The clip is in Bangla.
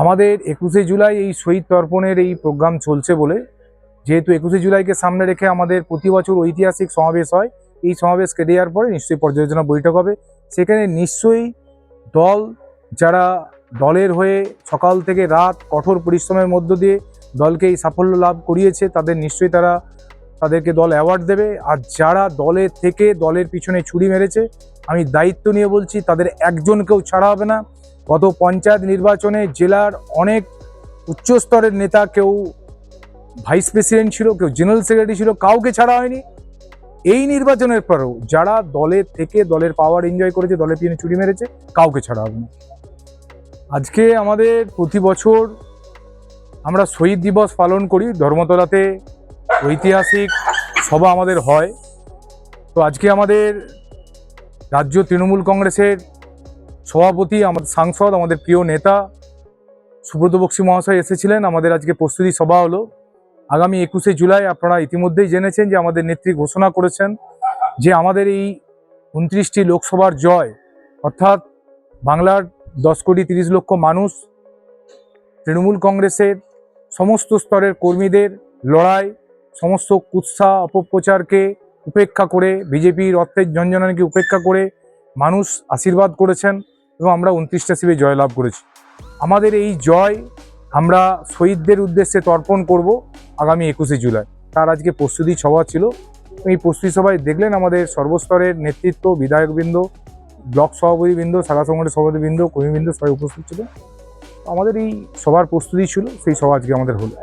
আমাদের একুশে জুলাই এই শহীদ তর্পণের এই প্রোগ্রাম চলছে বলে, যেহেতু একুশে জুলাইকে সামনে রেখে আমাদের প্রতি বছর ঐতিহাসিক সমাবেশ হয়, এই সমাবেশ কেটে যাওয়ার পরে নিশ্চয়ই পর্যালোচনা বৈঠক হবে। সেখানে নিশ্চয়ই দল, যারা দলের হয়ে সকাল থেকে রাত কঠোর পরিশ্রমের মধ্য দিয়ে দলকে এই সাফল্য লাভ করিয়েছে, তাদের নিশ্চয়ই তারা তাদেরকে দল অ্যাওয়ার্ড দেবে। আর যারা দলের থেকে দলের পিছনে ছুরি মেরেছে, আমি দায়িত্ব নিয়ে বলছি, তাদের একজনকেও ছাড়া হবে না। গত পঞ্চায়েত নির্বাচনে জেলার অনেক উচ্চস্তরের নেতা কেউ ভাইস প্রেসিডেন্ট ছিল, কেউ জেনারেল সেক্রেটারি ছিল, কাউকে ছাড়া হয়নি। এই নির্বাচনের পরেও যারা দলের থেকে দলের পাওয়ার এনজয় করেছে, দলের পিছনে চুরি মেরেছে, কাউকে ছাড়া হবে আজকে আমাদের প্রতি বছর আমরা শহীদ দিবস পালন করি, ধর্মতলাতে ঐতিহাসিক সভা আমাদের হয়। তো আজকে আমাদের রাজ্য তৃণমূল কংগ্রেসের সভাপতি, আমাদের সাংসদ, আমাদের প্রিয় নেতা সুব্রত বক্সী মহাশয় এসেছিলেন। আমাদের আজকে প্রস্তুতি সভা হলো। আগামী একুশে জুলাই আপনারা ইতিমধ্যেই জেনেছেন যে আমাদের নেত্রী ঘোষণা করেছেন যে আমাদের এই উনত্রিশটি লোকসভার জয়, অর্থাৎ বাংলার দশ কোটি তিরিশ লক্ষ মানুষ, তৃণমূল কংগ্রেসের সমস্ত স্তরের কর্মীদের লড়াই, সমস্ত কুৎসা অপপ্রচারকে উপেক্ষা করে, বিজেপির অর্থের ঝঞ্ঝনাকে উপেক্ষা করে মানুষ আশীর্বাদ করেছেন। এবং আমরা উনত্রিশটা শিবে জয়লাভ করেছি। আমাদের এই জয় আমরা শহীদদের উদ্দেশ্যে তর্পণ করব আগামী একুশে জুলাই। তার আজকে প্রস্তুতি সভা ছিল। এই প্রস্তুতি সভায় দেখলেন আমাদের সর্বস্তরের নেতৃত্ব, বিধায়কবৃন্দ, ব্লক সভাপতিবৃন্দ, শাখা সংগঠনের সভাপতিবৃন্দ, কর্মীবৃন্দ সবাই উপস্থিত ছিল আমাদের এই সভার প্রস্তুতি ছিল, সেই সভা আজকে আমাদের হলো।